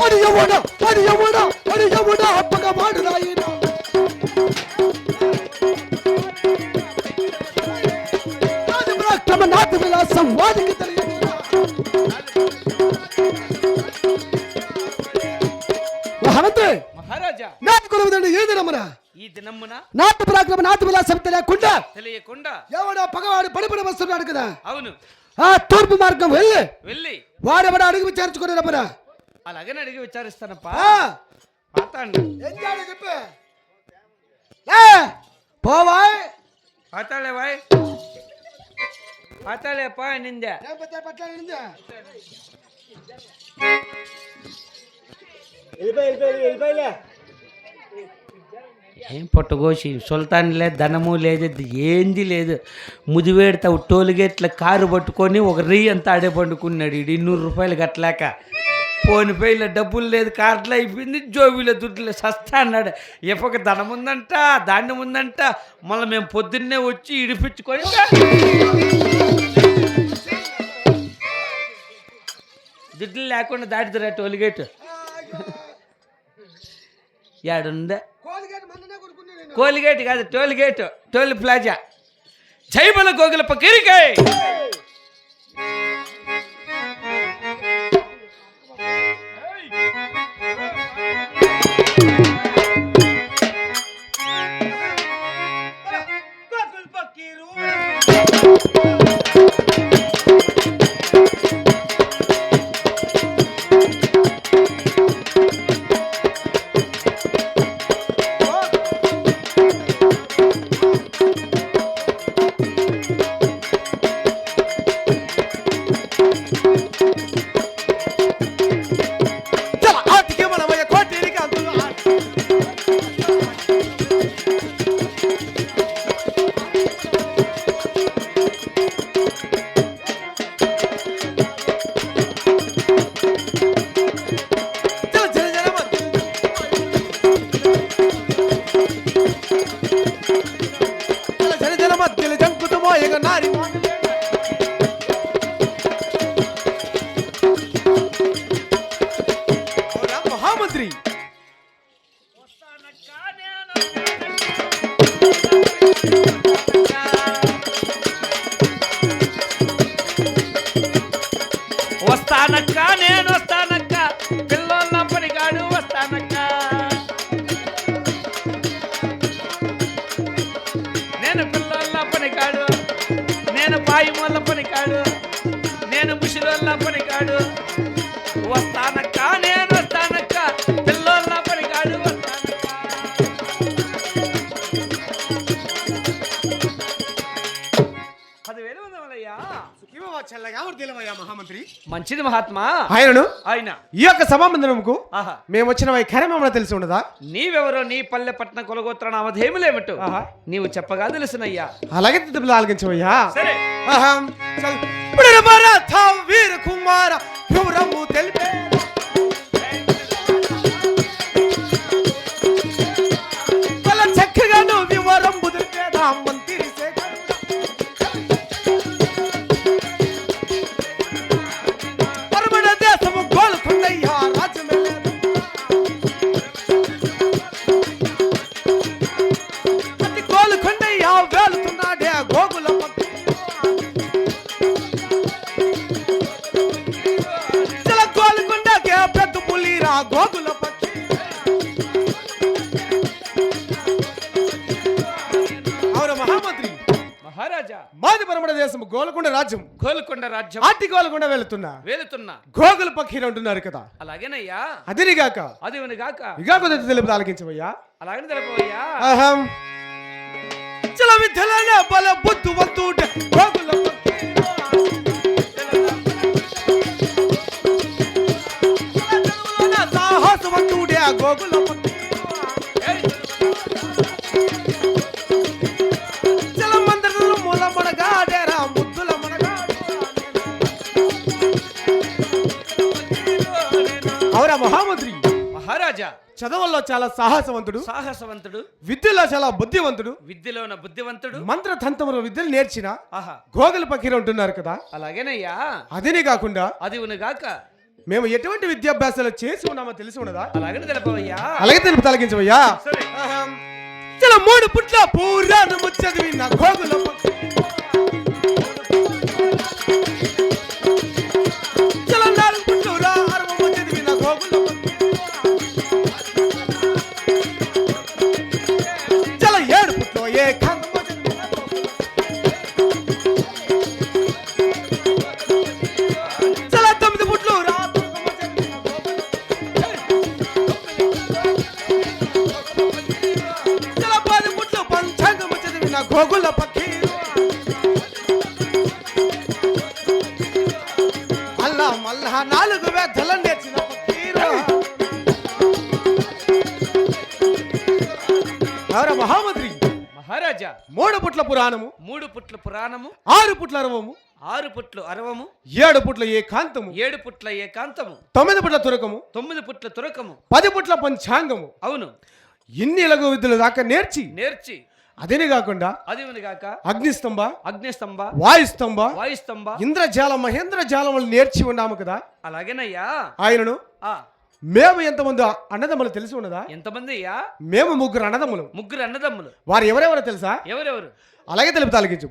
ஓடிய ஓட ஓடிய ஓட ஓடிய ஓட அப்பக மாடுதாயினா ನಾಥ ವಿಲಾಸ ವಾದಿಗೆ ತಿಳಿಯುವುದಿಲ್ಲ. ಮಹಾಮಂತ್ರಿ ಮಹಾರಾಜ ನಾನು ಕೊಡುವುದನ್ನು ಏಳು ನಮ್ಮನ ಈ ದಿನಮ್ಮನ ನಾಥ ಪರಾಕ್ರಮ ನಾಥ ವಿಲಾಸ ಕುಂಡ తెలియకుండా ఎవడో పగవాడు పడిపడి వస్తున్నాడు కదా అవును ఆ తూర్పు మార్గం వెళ్ళి వెళ్ళి వాడెవడ అడిగి విచారించుకుని రమ్మరా అలాగనే అడిగి విచారిస్తానప్పా ఆ, పాతాండు ఏం చేయాలో చెప్పు ఏ, పోవాయ్ పాతాళే వాయ్ పా నిందే. ఏం పొట్టగోసి సుల్తాన్ లేదు ధనము లేదు ఏంది లేదు. ముదివేడతా టోల్గేట్ల కారు పట్టుకొని ఒక రెయ్యి అంతా ఆడే పండుకున్నాడు ఈడు. ఇన్నూరు రూపాయలు కట్టలేక. పోని పైల డబ్బులు లేదు కార్డులు అయిపోయింది జోబీలో దుడ్లు సస్తా అన్నాడు. ఇప్పక ధనం ఉందంట ధాన్యం ఉందంట మళ్ళీ మేము పొద్దున్నే వచ్చి ఇడిపించుకొని దుడ్లు లేకుండా దాటిదిరా టోల్గేట్ ఏడుందే కోలిగేట్ కాదు టోల్గేట్ టోల్ ప్లాజా. జైబల గోగుల పకిరికై నేను వల్ల మొల్ల పనికాడు. నేను ముసిలోళ్ళ పనికాడు. వస్తానక్క నేను మంచిది మహాత్మా. ఆయనను? ఆయన. ఈ యొక్క సభామందిరముకు ఆహా. మేము వచ్చిన వైఖరి మమ్మల్ని తెలిసి ఉండదా? నీవెవరో నీ పల్లె పట్న కొలగోత్ర నామధేములేమిటో ఆహా. నీవు చెప్పగా తెలుసునయ్యా. అలాగే తిప్పులు భరత వీర కుమార వివరము తెలిపే. గోల్కొండ రాజ్యం. గోల్కొండ రాజ్యం. ఆటి గోల్కొండ వెళుతున్నా. వేలుతున్నా గోగుల పక్షి అంటున్నారు కదా. అలాగేనయ్యా. అదిరిగాక అది గాక ఇగా కుదిరి తెలుపు ఆలకించవయ్యా. అలాగని తెలుపవయ్యా. అహం. చల విద్యలనే బల బుద్ధువంతుడే గోగుల పక్షి సాహసవంతుడే గోగుల చదవల్లో చాలా సాహసవంతుడు. సాహసవంతుడు. విద్యలో చాలా బుద్ధివంతుడు. విద్యలోన బుద్ధివంతుడు. మంత్రతంత్రముల విద్యలు నేర్చిన ఆహా. గోగల పకీర ఉంటున్నారు కదా. అలాగేనయ్యా. అదేనే కాకుండా అది ఉనుగాక మేము ఎటువంటి విద్యాభ్యాసాలు చేసి ఉన్నామో తెలిసి ఉన్నదా? అలాగని తెలపవయ్యా. అలాగే తెలుపు తలగించవయ్యా. చాలా మూడు పుట్ల పూరాణము చదివి నా గోగుల పక్కీర. పుట్ల పురాణము? మూడు పుట్ల పురాణము. ఆరు పుట్ల అరవము? ఆరు పుట్లు అరవము. ఏడు పుట్ల ఏకాంతము? ఏడు పుట్ల ఏకాంతము. తొమ్మిది పుట్ల తురకము? తొమ్మిది పుట్ల తురకము. పది పుట్ల పంచాంగము? అవును. ఇన్ని ఇలగు విద్యలు దాకా నేర్చి. నేర్చి. అదేనే కాకుండా అది ఉనుగాక అగ్నిస్తంభ అగ్నిస్తంభ వాయుస్తంభ వాయుస్తంభ. ఇంద్రజాల మహేంద్ర జాలములు నేర్చి ఉన్నాము కదా? అలాగేనయ్యా. ఆయనను ఆ. మేము ఎంతమంది అన్నదమ్ములు తెలిసి ఉన్నదా? ఎంతమంది అయ్యా? మేము ముగ్గురు అన్నదమ్ములు. ముగ్గురు అన్నదమ్ములు. వారు ఎవరెవరో తెలుసా? ఎవరెవరు? అలాగే తెలుపు తాలకించు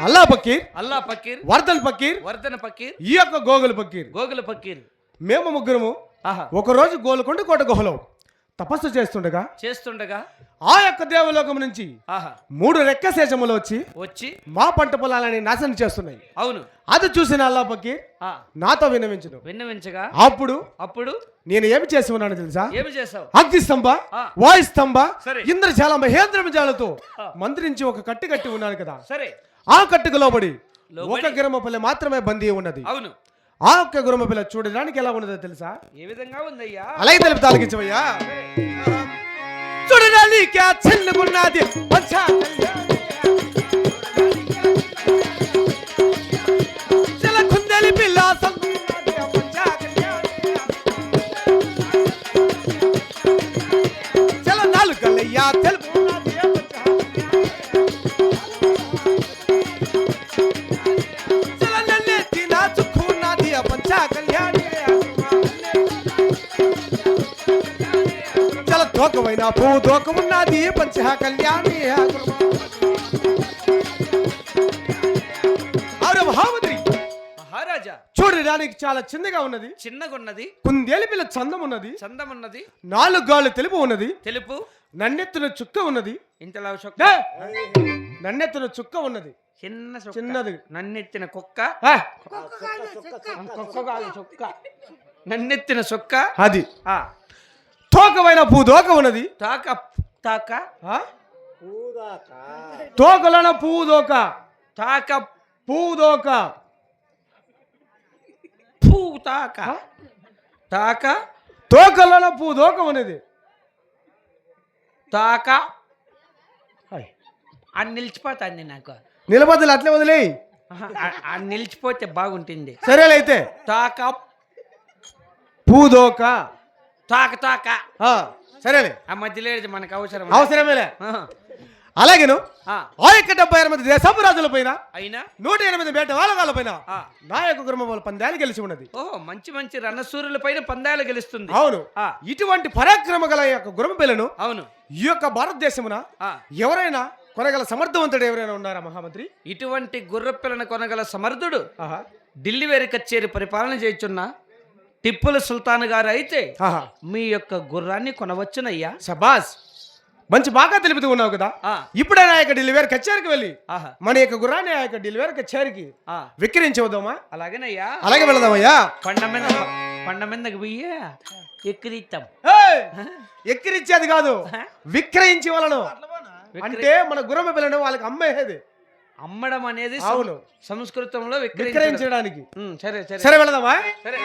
అల్లా పక్కీర్ అల్లా పకీర్ వర్దల్ పక్కీర్ వర్ధన పకీర్ ఈ యొక్క గోగుల్ పక్కీర్. గోగుల పకీర్ మేము ముగ్గురము ఆహా. ఒకరోజు గోలుకొండ కోట గుహలో. తపస్సు చేస్తుండగా చేస్తుండగా ఆ యొక్క దేవలోకం నుంచి మూడు రెక్క శేషములు వచ్చి వచ్చి మా పంట పొలాలని నాశనం చేస్తున్నాయి. అవును. అది చూసిన అల్లా పక్కీర్ ఆ. నాతో విన్నవించను. విన్నవించగా అప్పుడు అప్పుడు నేను ఏమి చేసి ఉన్నాను తెలుసా? ఏమి చేసావు అగ్ని స్తంభ. వాయు స్తంభ. ఇంద్రజాల మహేంద్ర జాలతో. మంత్రించి ఒక కట్టి కట్టి ఉన్నాను కదా. సరే. ఆ కట్టుకు లోబడి? ఒక గిరమపల్లి మాత్రమే బందీ ఉన్నది. అవును. ఆ ఒక్క గురమపిల్ల చూడడానికి ఎలా ఉన్నదో తెలుసా? ఏ విధంగా ఉందయ్యా? అలాగే తెలుపు తాలకించవయ్యా. చూడడానికి చిన్నగున్నది చాలా దోకమైన పూ దోకమున్నది పంచ కళ్యాణి మహారాజా. చూడడానికి చాలా చిన్నగా ఉన్నది. చిన్నగున్నది. కుందేలి పిల్ల చందం ఉన్నది చందమున్నది. నాలుగు గాళ్ళు తెలుపు ఉన్నది. తెలుపు. నన్నెత్తున చుక్క ఉన్నది. ఇంతలా చొక్క! నన్నెత్తున చుక్క ఉన్నది. చిన్న చిన్నది. నన్నెత్తిన కుక్క. కుక్క కాదు చొక్క. నన్నెత్తిన చొక్క. అది. ఆ. తోకమైన పూ దోక ఉన్నది. తాక తాక? తోకలన పువ్వు దోక తాక పువ్వు దోక పూ తాక? తాక తోకలన పువ్వు దోక ఉన్నది. తాక? అని నిలిచిపోతుంది నాకు. నిలబద్దలు అట్లే వదిలేయి. నిలిచిపోతే బాగుంటుంది. సరేలే అయితే. తాక? పూదోక తాక తాక. సరేలే. ఆ మధ్యలో ఏది మనకు అవసరం అవసరమేలే. అలాగేను ఆ, యొక్క డెబ్బై ఎనిమిది దేశపు రాజుల పైన అయినా? నూట ఎనిమిది బేట వాళ్ళ పైన నా యొక్క కుటుంబం పందాలు గెలిచి ఉన్నది. ఓహో మంచి మంచి రణసూరుల పైన పందాలు గెలుస్తుంది. అవును. ఇటువంటి పరాక్రమ గల యొక్క గుర్మ పిల్లను అవును. ఈ యొక్క భారతదేశమున ఎవరైనా కొనగల సమర్థవంతుడు ఎవరైనా ఉన్నారా మహామంత్రి? ఇటువంటి గుర్రపిల్లను కొనగల సమర్థుడు ఢిల్లీ వేరి కచేరి పరిపాలన చేయుచున్న టిప్పుల సుల్తాన్ గారు అయితే ఆహా. మీ యొక్క గుర్రాన్ని కొనవచ్చునయ్యా. శబాస్ మంచి బాగా తెలుపుతూ ఉన్నావు కదా. ఇప్పుడే నా యొక్క డెలివరీ కచేరికి వెళ్ళి మన యొక్క గుర్రాన్ని ఆ యొక్క డెలివరీ కచేరికి విక్రయించవద్దామా? అలాగేనయ్యా. అలాగే వెళదామయ్యా. పండ మీద పండ మీదకి పోయి ఎక్కిరిస్తాం! ఎక్కిరిచ్చేది కాదు. విక్రయించి వాళ్ళను అంటే మన గుర్రమ పిల్లను వాళ్ళకి అమ్మేది అమ్మడం అనేది సంస్కృతంలో విక్రయించడం. విక్రయించడానికి. సరే సరే. సరే వెళదామా? సరే.